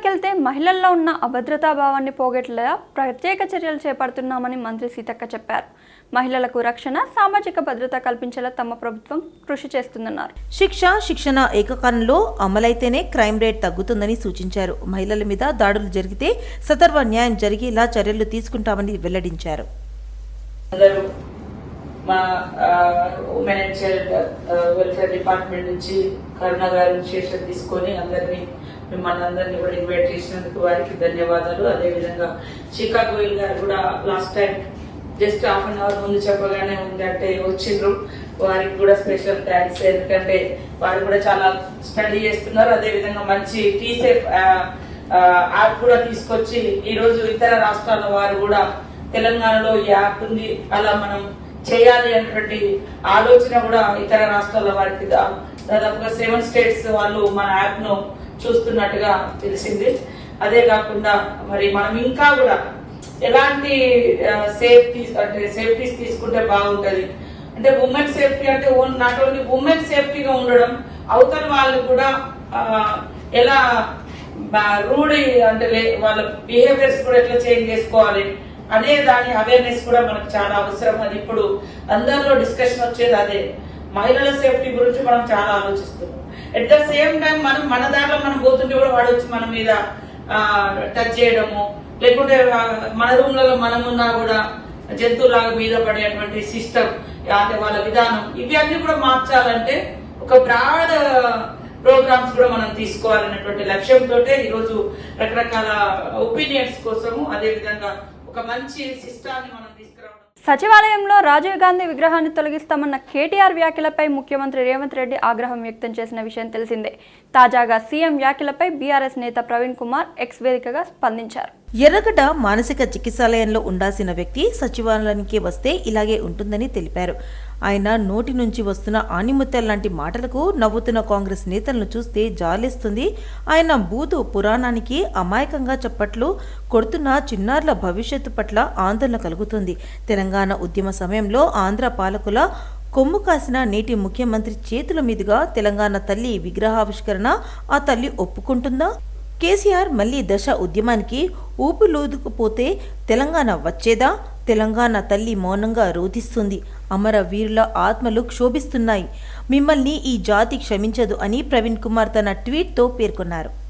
వెళ్తే మహిళల్లో ఉన్న అభద్రతా భావాన్ని పోగొట్టేలా ప్రత్యేక చర్యలు చేపడుతున్నామని మంత్రి సీతక్క చెప్పారు. మహిళలకు రక్షణ సామాజిక భద్రత కల్పించేలా తమ ప్రభుత్వం కృషి చేస్తుందన్నారు. శిక్ష శిక్షణ ఏకకాలంలో అమలైతేనే క్రైమ్ రేట్ తగ్గుతుందని సూచించారు. మహిళల మీద దాడులు జరిగితే సతర్వ న్యాయం జరిగేలా చర్యలు తీసుకుంటామని వెల్లడించారు. మా women and child welfare department నుంచి కరుణ గారి ఇనిషియేషన్ తీసుకొని అందరినీ మిమ్మల్ని అందరినీ కూడా ఇన్వైట్ చేసినందుకు వారికి ధన్యవాదాలు. అదేవిధంగా శిఖా గోయల్ గారు కూడా last time just half an hour ముందు చెప్పగానే ఉందంటే వచ్చిండ్రు. వారికి కూడా స్పెషల్ థ్యాంక్స్ ఎందుకంటే వారు కూడా చాలా స్టడీ చేస్తున్నారు. అదేవిధంగా మంచి టీసేఫ్ యాప్ కూడా తీసుకొచ్చి ఈరోజు ఇతర రాష్ట్రాల వారు కూడా తెలంగాణలో ఈ యాప్ ఉంది. అలా మనం చేయాలి అనేటువంటి ఆలోచన కూడా ఇతర రాష్ట్రాల వారికి దాదాపుగా సెవెన్ స్టేట్స్ వాళ్ళు మన యాప్ను చూస్తున్నట్టుగా తెలిసింది. అదే కాకుండా మరి మనం ఇంకా కూడా ఎలాంటి సేఫ్టీ అంటే సేఫ్టీస్ తీసుకుంటే బాగుంటది. అంటే ఉమెన్ సేఫ్టీ అంటే నాట్ ఓన్లీ ఉమెన్ సేఫ్టీగా ఉండడం అవతల వాళ్ళు కూడా ఎలా రూఢి అంటే లే- వాళ్ళ బిహేవియర్స్ కూడా ఎట్లా చేంజ్ చేసుకోవాలి అనే దాని అవేర్నెస్ కూడా మనకు చాలా అవసరం. అది ఇప్పుడు అందరిలో డిస్కషన్ వచ్చేది అదే. మహిళల సేఫ్టీ గురించి మనం చాలా ఆలోచిస్తున్నాం. ఎట్ ద సేమ్ టైం మనం మన దారిలో మనం పోతుంటే కూడా వాడు వచ్చి మన మీద టచ్ చేయడము లేకుంటే మన రూమ్లలో మనం ఉన్నా కూడా జంతువులాగా మీద పడేటువంటి సిస్టమ్ అంటే వాళ్ళ విధానం ఇవి అన్ని కూడా మార్చాలంటే ఒక బ్రాడ్ ప్రోగ్రామ్స్ కూడా మనం తీసుకోవాలనేటువంటి లక్ష్యంతో ఈరోజు రకరకాల ఒపీనియన్స్ కోసము అదే విధంగా ఒక మంచి సిస్టాన్ని మనం తీసుకురావడం. సచివాలయంలో రాజీవ్ గాంధీ విగ్రహాన్ని తొలగిస్తామన్న కేటీఆర్ వ్యాఖ్యలపై ముఖ్యమంత్రి రేవంత్ రెడ్డి ఆగ్రహం వ్యక్తం చేసిన విషయం తెలిసిందే. తాజాగా సీఎం వ్యాఖ్యలపై బీఆర్ఎస్ నేత ప్రవీణ్ కుమార్ ఎక్స్ వేదికగా స్పందించారు. ఎర్రగడ్డ మానసిక చికిత్సాలయంలో ఉండాల్సిన వ్యక్తి సచివాలయానికి వస్తే ఇలాగే ఉంటుందని తెలిపారు. ఆయన నోటి నుంచి వస్తున్న ఆనిముత్యాల లాంటి మాటలకు నవ్వుతున్న కాంగ్రెస్ నేతలను చూస్తే జాలేస్తుంది. ఆయన బూతు పురాణానికి అమాయకంగా చప్పట్లు కొడుతున్న చిన్నారుల భవిష్యత్తు పట్ల ఆందోళన కలుగుతుంది. తెలంగాణ ఉద్యమ సమయంలో ఆంధ్ర పాలకుల కొమ్ము కాసిన నేటి ముఖ్యమంత్రి చేతుల మీదుగా తెలంగాణ తల్లి విగ్రహావిష్కరణ ఆ తల్లి ఒప్పుకుంటుందా? కేసీఆర్ మళ్ళీ దశ ఉద్యమానికి ఊపులోదుకుపోతే తెలంగాణ వచ్చేదా? తెలంగాణ తల్లి మౌనంగా రోధిస్తుంది. అమర వీరుల ఆత్మలు క్షోభిస్తున్నాయి. మిమ్మల్ని ఈ జాతి క్షమించదు అని ప్రవీణ్ కుమార్ తన ట్వీట్తో పేర్కొన్నారు.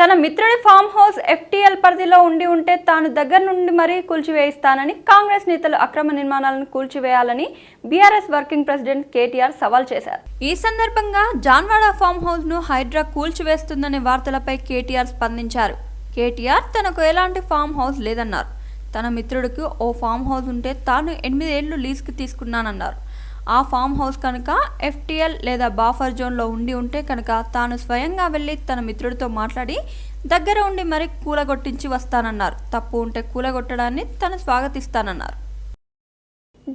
తన మిత్రుడి ఫామ్ హౌస్ ఎఫ్టీఎల్ పరిధిలో ఉండి ఉంటే తాను దగ్గర నుండి మరీ కూల్చివేయిస్తానని కాంగ్రెస్ నేతలు అక్రమ నిర్మాణాలను కూల్చివేయాలని బీఆర్ఎస్ వర్కింగ్ ప్రెసిడెంట్ కేటీఆర్ సవాల్ చేశారు. ఈ సందర్భంగా జాన్వాడ ఫామ్ హౌస్ను హైడ్రా కూల్చివేస్తుందనే వార్తలపై కేటీఆర్ స్పందించారు. కేటీఆర్ తనకు ఎలాంటి ఫామ్ హౌస్ లేదన్నారు. తన మిత్రుడికి ఓ ఫామ్ హౌస్ ఉంటే తాను ఎనిమిదేళ్ళు లీజ్కి తీసుకున్నానన్నారు. ఆ ఫామ్ హౌస్ కనుక ఎఫ్టీఎల్ లేదా బాఫర్ జోన్లో ఉండి ఉంటే కనుక తాను స్వయంగా వెళ్ళి తన మిత్రుడితో మాట్లాడి దగ్గర ఉండి మరి కూలగొట్టించి వస్తానన్నారు. తప్పు ఉంటే కూలగొట్టడాన్ని తను స్వాగతిస్తానన్నారు.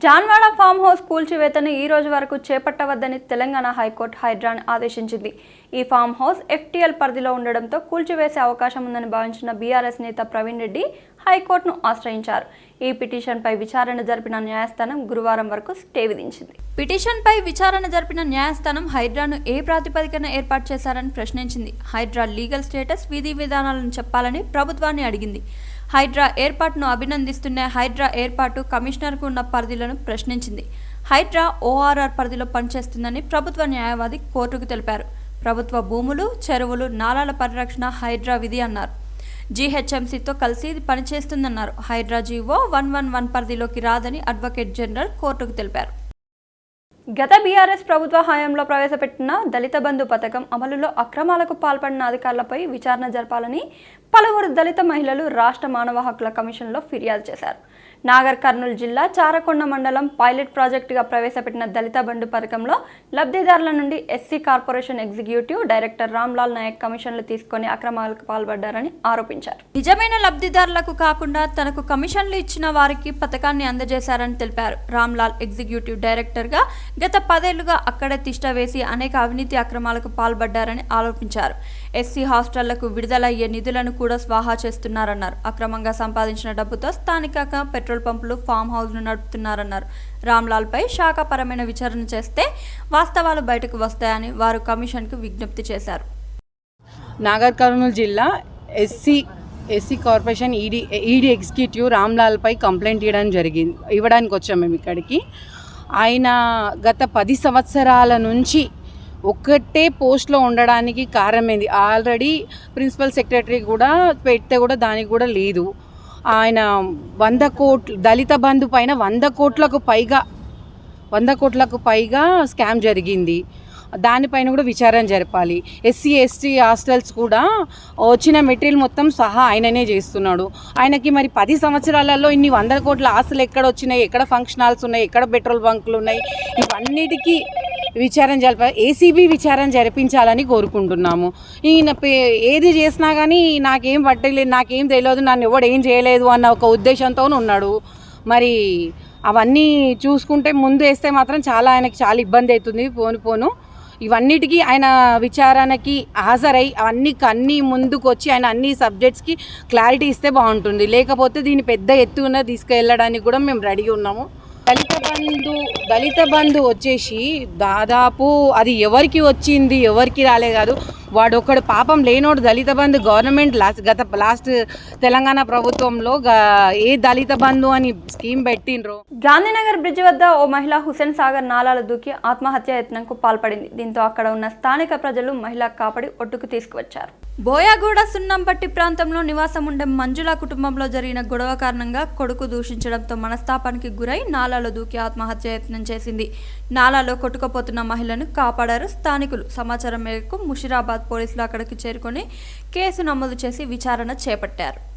జాన్వాడ ఫామ్ హౌస్ కూల్చివేతను ఈ రోజు వరకు చేపట్టవద్దని తెలంగాణ హైకోర్టు హైడ్రాని ఆదేశించింది. ఈ ఫామ్ హౌస్ ఎఫ్టీఎల్ పరిధిలో ఉండడంతో కూల్చివేసే అవకాశం ఉందని భావించిన బీఆర్ఎస్ నేత ప్రవీణ్ రెడ్డి హైకోర్టును ఆశ్రయించారు. ఈ పిటిషన్పై విచారణ జరిపిన న్యాయస్థానం గురువారం వరకు స్టే విధించింది. పిటిషన్పై విచారణ జరిపిన న్యాయస్థానం హైడ్రాను ఏ ప్రాతిపదికన ఏర్పాటు చేశారని ప్రశ్నించింది. హైడ్రా లీగల్ స్టేటస్ విధి విధానాలను చెప్పాలని ప్రభుత్వాన్ని అడిగింది. హైడ్రా ఏర్పాటును అభినందిస్తున్న హైడ్రా ఏర్పాటు కమిషనర్కు ఉన్న పరిధిలను ప్రశ్నించింది. హైడ్రా ఓఆర్ఆర్ పరిధిలో పనిచేస్తుందని ప్రభుత్వ న్యాయవాది కోర్టుకు తెలిపారు. ప్రభుత్వ భూములు చెరువులు నాలాల పరిరక్షణ హైడ్రా విధి అన్నారు. జీహెచ్ఎంసీతో కలిసి ఇది పనిచేస్తుందన్నారు. Hydraa G O one one పరిధిలోకి రాదని అడ్వకేట్ జనరల్ కోర్టుకు తెలిపారు. గత బీఆర్ఎస్ ప్రభుత్వ హయాంలో ప్రవేశపెట్టిన దళిత బంధు పథకం అమలులో అక్రమాలకు పాల్పడిన అధికారులపై విచారణ జరపాలని పలువురు దళిత మహిళలు రాష్ట్ర మానవ హక్కుల కమిషన్లో ఫిర్యాదు చేశారు. నాగర్ కర్నూలు జిల్లా చారకొండ మండలం పైలట్ ప్రాజెక్టుగా ప్రవేశపెట్టిన దళిత బంధు పథకంలో లబ్ధిదారుల నుండి SC corporation executive director Ramlal Nayak కమిషన్లు తీసుకొని అక్రమాలకు పాల్పడ్డారని ఆరోపించారు. నిజమైన లబ్ధిదారులకు కాకుండా తనకు కమిషన్లు ఇచ్చిన వారికి పథకాన్ని అందజేశారని తెలిపారు. రామ్లాల్ ఎగ్జిక్యూటివ్ డైరెక్టర్గా గత పదేళ్ళుగా అక్కడే తిష్ట వేసి అనేక అవినీతి అక్రమాలకు పాల్పడ్డారని ఆరోపించారు. ఎస్సీ హాస్టళ్ళకు విడుదలయ్యే నిధులను కూడా స్వాహా చేస్తున్నారన్నారు. అక్రమంగా సంపాదించిన డబ్బుతో స్థానికంగా పెట్రోల్ పంపులు ఫామ్ హౌస్ను నడుపుతున్నారన్నారు. రామ్లాల్పై శాఖపరమైన విచారణ చేస్తే వాస్తవాలు బయటకు వస్తాయని వారు కమిషన్కు విజ్ఞప్తి చేశారు. నాగర్ కర్నూలు జిల్లా SC SC corporation ED ED executive రామ్లాల్పై complaint ఇవ్వడం జరిగింది. ఇవ్వడానికి వచ్చాం మేము ఇక్కడికి. ఆయన గత పది సంవత్సరాల నుంచి ఒక్కటే పోస్ట్లో ఉండడానికి కారణమైంది ఆల్రెడీ ప్రిన్సిపల్ సెక్రటరీ కూడా పెడితే కూడా దానికి కూడా లేదు. ఆయన వంద కోట్లు దళిత బంధు పైన వంద కోట్లకు పైగా వంద కోట్లకు పైగా స్కామ్ జరిగింది. దానిపైన కూడా విచారణ జరపాలి. ఎస్సీ ఎస్టీ హాస్టల్స్ కూడా వచ్చిన మెటీరియల్ మొత్తం సహా ఆయననే చేస్తున్నాడు. ఆయనకి మరి పది సంవత్సరాలలో ఇన్ని వందల కోట్ల ఆస్తులు ఎక్కడ వచ్చినాయి? ఎక్కడ ఫంక్షన్ హాల్స్ ఉన్నాయి? ఎక్కడ పెట్రోల్ బంకులు ఉన్నాయి? ఇవన్నిటికీ విచారణ జరిప ఏసీబీ విచారణ జరిపించాలని కోరుకుంటున్నాము. ఈయన పే- ఏది చేసినా కానీ నాకేం పట్టలేదు నాకేం తెలియదు నన్ను ఎవడు ఏం చేయలేదు అన్న ఒక ఉద్దేశంతో ఉన్నాడు. మరి అవన్నీ చూసుకుంటే ముందు వేస్తే మాత్రం చాలా ఆయనకి చాలా ఇబ్బంది అవుతుంది పోను పోను. ఇవన్నిటికీ ఆయన విచారణకి హాజరై అవన్నీ అన్ని ముందుకు వచ్చి ఆయన అన్ని సబ్జెక్ట్స్కి క్లారిటీ ఇస్తే బాగుంటుంది. లేకపోతే దీన్ని పెద్ద ఎత్తున తీసుకెళ్ళడానికి కూడా మేము రెడీ ఉన్నాము. దళిత బంధు దళిత బంధు వచ్చేసి దాదాపు అది ఎవరికి వచ్చింది ఎవరికి రాలే కాదు వాడు ఒకడు పాపం లేనోడు దళిత బంధు గవర్నమెంట్ లాస్ట్ గత లాస్ట్ తెలంగాణ ప్రభుత్వంలో ఏ దళిత బంధు అని స్కీమ్ పెట్టిండ్రో. గాంధీనగర్ బ్రిడ్జ్ వద్ద ఓ మహిళ హుసేన్ సాగర్ నాలాల దూకి ఆత్మహత్య యత్నంకు పాల్పడింది. దీంతో అక్కడ ఉన్న స్థానిక ప్రజలు మహిళ కాపాడి ఒడ్డుకు తీసుకువచ్చారు. బోయాగూడ సున్నంపట్టి ప్రాంతంలో నివాసం ఉండే మంజుల కుటుంబంలో జరిగిన గొడవ కారణంగా కొడుకు దూషించడంతో మనస్తాపానికి గురై నాలాలో దూకి ఆత్మహత్య యత్నం చేసింది. నాలాలో కొట్టుకుపోతున్న మహిళను కాపాడారు స్థానికులు. సమాచారం మేరకు ముషిరాబాద్ పోలీసులు అక్కడికి చేరుకొని కేసు నమోదు చేసి విచారణ చేపట్టారు.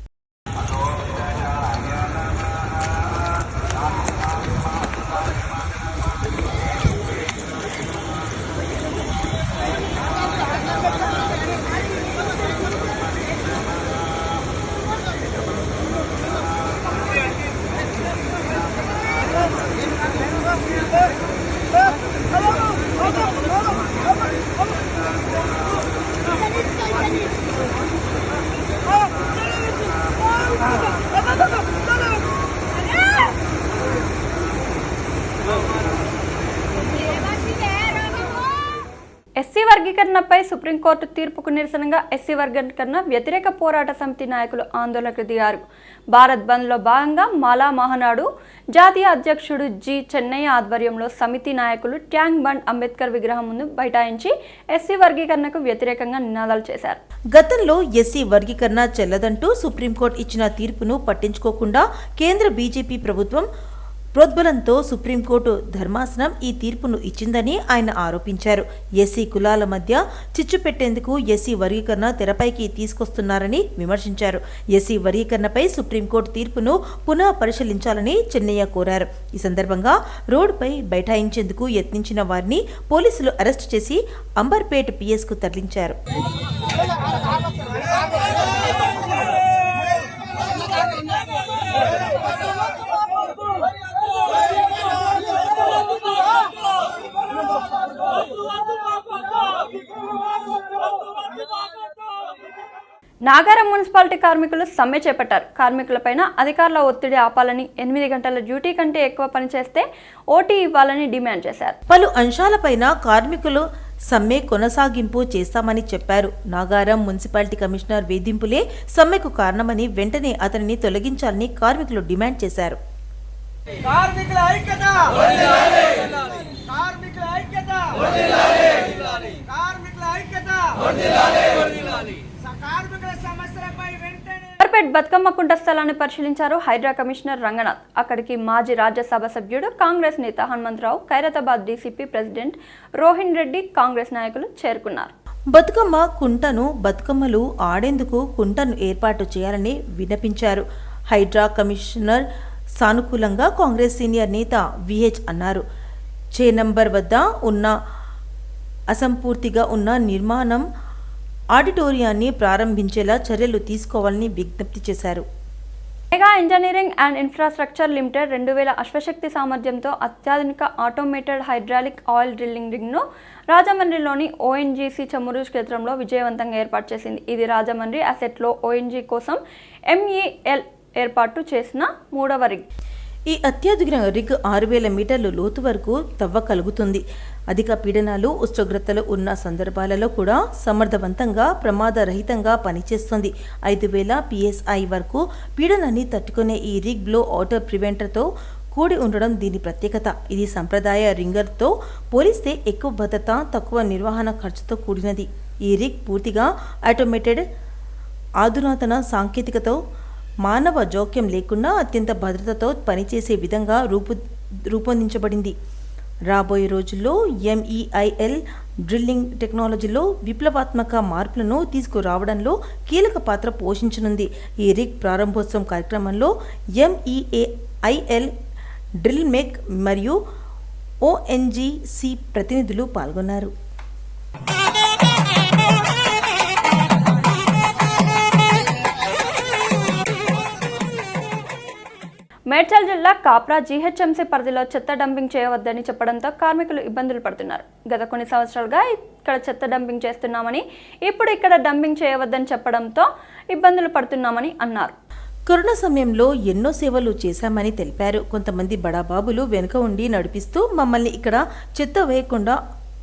వర్గీకరణపై సుప్రీంకోర్టు తీర్పుకు నిరసనగా ఎస్సీ వర్గీకరణ వ్యతిరేక పోరాట సమితి నాయకులు ఆందోళనకు దిగారు. భారత్ బంద్లో భాగంగా మాలా మహనాడు జాతీయ అధ్యక్షుడు జి చెన్నయ్య ఆధ్వర్యంలో సమితి నాయకులు ట్యాంక్ బండ్ అంబేద్కర్ విగ్రహం ముందు బైఠాయించి ఎస్సీ వర్గీకరణకు వ్యతిరేకంగా నినాదాలు చేశారు. గతంలో ఎస్సీ వర్గీకరణ చెల్లదంటూ సుప్రీంకోర్టు ఇచ్చిన తీర్పును పట్టించుకోకుండా కేంద్ర బీజేపీ ప్రభుత్వం ప్రోద్బలంతో సుప్రీంకోర్టు ధర్మాసనం ఈ తీర్పును ఇచ్చిందని ఆయన ఆరోపించారు. ఎస్సీ కులాల మధ్య చిచ్చు పెట్టేందుకు ఎస్సీ వర్గీకరణ తెరపైకి తీసుకొస్తున్నారని విమర్శించారు. ఎస్సీ వర్గీకరణపై సుప్రీంకోర్టు తీర్పును పునః పరిశీలించాలని చెన్నయ్య కోరారు. ఈ సందర్భంగా రోడ్డుపై బైఠాయించేందుకు యత్నించిన వారిని పోలీసులు అరెస్టు చేసి అంబర్పేట్ పిఎస్కు తరలించారు. నాగారం మున్సిపాలిటీ కార్మికులు సమ్మె చేపట్టారు. కార్మికులపైన అధికారుల ఒత్తిడి ఆపాలని ఎనిమిది గంటల డ్యూటీ కంటే ఎక్కువ పనిచేస్తే ఓటీ ఇవ్వాలని డిమాండ్ చేశారు. పలు అంశాలపైన కార్మికులు సమ్మె కొనసాగింపు చేస్తామని చెప్పారు. నాగారం మున్సిపాలిటీ కమిషనర్ వేధింపులే సమ్మెకు కారణమని వెంటనే అతనిని తొలగించాలని కార్మికులు డిమాండ్ చేశారు. కార్మికుల ఐక్యత! కార్మికుల ఐక్యత! కార్మికుల ఐక్యత! సూర్యాపేట్ బతుకమ్మ కుంట స్థలాన్ని పరిశీలించారు హైడ్రా కమిషనర్ రంగనాథ్. అక్కడికి మాజీ రాజ్యసభ సభ్యుడు కాంగ్రెస్ నేత హనుమంతరావు ఖైరతాబాద్ డీసీపీ ప్రెసిడెంట్ రోహిన్ రెడ్డి కాంగ్రెస్ నాయకులు చేరుకున్నారు. బతుకమ్మ కుంటను బతుకమ్మలు ఆడేందుకు కుంటను ఏర్పాటు చేయాలని విన్నపించారు. హైడ్రా కమిషనర్ సానుకూలంగా కాంగ్రెస్ సీనియర్ నేత విహెచ్ అన్నారు. చే నంబర్ వద్ద ఉన్న అసంపూర్తిగా ఉన్న నిర్మాణం ఆడిటోరియాన్ని ప్రారంభించేలా చర్యలు తీసుకోవాలని విజ్ఞప్తి చేశారు. Mega engineering and infrastructure limited రెండు వేల అశ్వశక్తి సామర్థ్యంతో అత్యాధునిక ఆటోమేటెడ్ హైడ్రాలిక్ ఆయిల్ డ్రిల్లింగ్ రింగ్ను రాజమండ్రిలోని ఓఎన్జీసీ చమురు క్షేత్రంలో విజయవంతంగా ఏర్పాటు చేసింది. ఇది రాజమండ్రి అసెట్లో ఓఎన్జీ కోసం ఎంఈఎల్ ఏర్పాటు చేసిన మూడవ రింగ్. ఈ అత్యాధునిక రిగ్ ఆరు వేల మీటర్లు లోతు వరకు తవ్వగలుగుతుంది అధిక పీడనాలు ఉష్ణోగ్రతలు ఉన్న సందర్భాలలో కూడా సమర్థవంతంగా ప్రమాదరహితంగా పనిచేస్తుంది. ఐదు వేల పిఎస్ఐ వరకు పీడనాన్ని తట్టుకునే ఈ రిగ్ బ్లో ఆటో ప్రివెంటర్తో కూడి ఉండడం దీని ప్రత్యేకత. ఇది సంప్రదాయ రింగర్తో పోలిస్తే ఎక్కువ భద్రత తక్కువ నిర్వహణ ఖర్చుతో కూడినది. ఈ రిగ్ పూర్తిగా ఆటోమేటెడ్ ఆధునాతన సాంకేతికతో మానవ జోక్యం లేకుండా అత్యంత భద్రతతో పనిచేసే విధంగా రూపు రూపొందించబడింది. రాబోయే రోజుల్లో ఎంఈఐఎల్ డ్రిల్లింగ్ టెక్నాలజీలో విప్లవాత్మక మార్పులను తీసుకురావడంలో కీలక పాత్ర పోషించనుంది. ఈ రిగ్ ప్రారంభోత్సవం కార్యక్రమంలో ఎంఈఏఐఎల్ డ్రిల్ మెక్ మరియు ఓఎన్జీసీ ప్రతినిధులు పాల్గొన్నారు. మేడ్చల్ జిల్లా కాప్రా జీహెచ్ఎంసీ పరిధిలో చెత్త డంపింగ్ చేయవద్దని చెప్పడంతో కార్మికులు ఇబ్బందులు పడుతున్నారు. గత కొన్ని సంవత్సరాలుగా ఇక్కడ చెత్త డంపింగ్ చేస్తున్నామని ఇప్పుడు ఇక్కడ డంపింగ్ చేయవద్దని చెప్పడంతో ఇబ్బందులు పడుతున్నామని అన్నారు. కరోనా సమయంలో ఎన్నో సేవలు చేశామని తెలిపారు. కొంతమంది బడాబాబులు వెనుక ఉండి నడిపిస్తూ మమ్మల్ని ఇక్కడ చెత్త వేయకుండా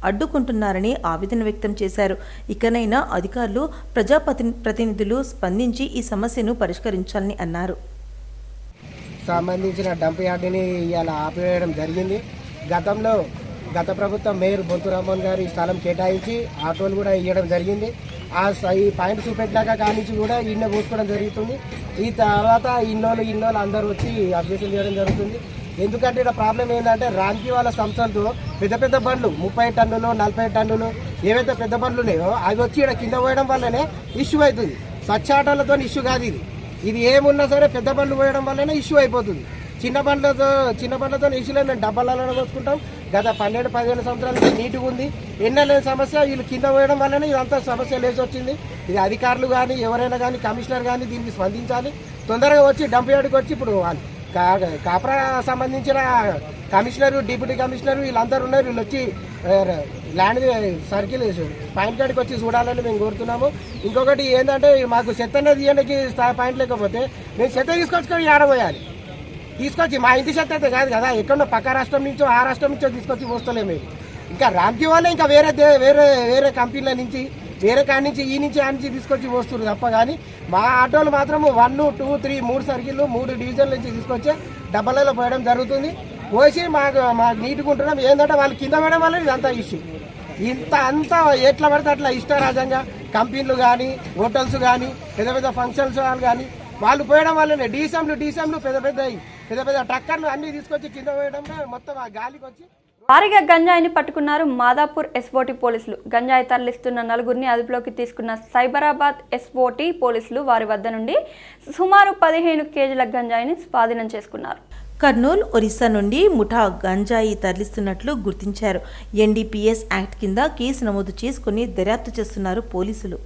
అడ్డుకుంటున్నారని ఆవేదన వ్యక్తం చేశారు. ఇకనైనా అధికారులు ప్రజాపతి ప్రతినిధులు స్పందించి ఈ సమస్యను పరిష్కరించాలని అన్నారు. సంబంధించిన డంప్ యార్డుని ఇవాళ ఆపివేయడం జరిగింది. గతంలో గత ప్రభుత్వం మేయర్ బొంతు రామ్మోహన్ గారు ఈ స్థలం కేటాయించి ఆటోలు కూడా ఇవ్వడం జరిగింది. ఆ స- ఈ పాయింట్ చూపెట్టాక కానించి కూడా ఇన్నో పోసుకోవడం జరుగుతుంది. ఈ తర్వాత ఇన్నోళ్ళు ఇన్నోలు అందరూ వచ్చి అబ్జెక్షన్ చేయడం జరుగుతుంది. ఎందుకంటే ఇక్కడ ప్రాబ్లం ఏంటంటే రాంకీ వాళ్ళ సంస్థలతో పెద్ద పెద్ద బండ్లు ముప్పై టన్నులు నలభై టన్నులు ఏవైతే పెద్ద బండ్లు ఉన్నాయో అవి వచ్చి ఇక్కడ కింద పోయడం వల్లనే ఇష్యూ అవుతుంది. స్వచ్ఛ ఆటోలతో ఇష్యూ కాదు ఇది. ఇది ఏమున్నా సరే పెద్ద బండ్లు పోయడం వల్లనే ఇష్యూ అయిపోతుంది. చిన్న బండ్లతో చిన్న బండ్లతో ఇష్యూలో మేము డబ్బాలలో పోసుకుంటాం. గత పన్నెండు పదిహేను సంవత్సరాల నుంచి నీట్గా ఉంది. ఎన్నెలేని సమస్య వీళ్ళు కింద పోయడం వల్లనే ఇదంతా సమస్య లేచి వచ్చింది. ఇది అధికారులు కానీ ఎవరైనా కానీ కమిషనర్ కానీ దీనికి స్పందించాలి. తొందరగా వచ్చి డంప్ యార్డ్కి వచ్చి ఇప్పుడు వాళ్ళు కాపరా సంబంధించిన కమిషనర్ డిప్యూటీ కమిషనర్ వీళ్ళందరూ ఉన్నారు. వీళ్ళు వచ్చి ల్యాండ్ సర్కిల్ పాయింట్ కాడికి వచ్చి చూడాలని మేము కోరుతున్నాము. ఇంకొకటి ఏంటంటే మాకు చెత్త అనేది ఇవ్వడానికి పాయింట్ లేకపోతే మేము చెత్త తీసుకొచ్చుకొని ఆడబోయాలి తీసుకొచ్చి మా ఇంటి చెత్త అయితే కాదు కదా ఎక్కడో పక్క రాష్ట్రం నుంచో ఆ రాష్ట్రం నుంచో తీసుకొచ్చి మోస్తలేము మేము. ఇంకా రామ్కి వాళ్ళే ఇంకా వేరే వేరే వేరే కంపెనీల నుంచి వేరే కాడి నుంచి ఈ నుంచి ఆ నుంచి తీసుకొచ్చి మోస్తున్నారు తప్ప కానీ మా ఆటోలు మాత్రం వన్ టూ త్రీ మూడు సర్కిళ్ళు మూడు డివిజన్ల నుంచి తీసుకొచ్చి డబ్బాలలో పోయడం జరుగుతుంది. పోసి మాకు మాకు నీట్గా ఉంటున్నాం. ఏంటంటే వాళ్ళు కింద పడడం వల్ల ఇదంతా ఇష్యూ ఇంత అంతా ఎట్లా పడితే అట్లా ఇష్టరాజంగా కంపెనీలు కానీ హోటల్స్ కానీ పెద్ద పెద్ద ఫంక్షన్స్ వాళ్ళు కానీ వాళ్ళు పోయడం వల్లనే డీసెంలు డీసెంలు పెద్ద పెద్ద పెద్ద పెద్ద ట్రక్కర్లు అన్నీ తీసుకొచ్చి కింద పోయడం మొత్తం ఆ గాలికి వచ్చి భారీగా గంజాయిని పట్టుకున్నారు మాదాపూర్ ఎస్ఓటి పోలీసులు. గంజాయి తరలిస్తున్న నలుగురిని అదుపులోకి తీసుకున్న సైబరాబాద్ ఎస్ఓటి పోలీసులు వారి వద్ద నుండి సుమారు పదిహేను కేజీల గంజాయిని స్వాధీనం చేసుకున్నారు. కర్నూల్ ఒరిస్సా నుండి ముఠా గంజాయి తరలిస్తున్నట్లు గుర్తించారు. ఎన్డీపీఎస్ యాక్ట్ కింద కేసు నమోదు చేసుకుని దర్యాప్తు చేస్తున్నారు పోలీసులు.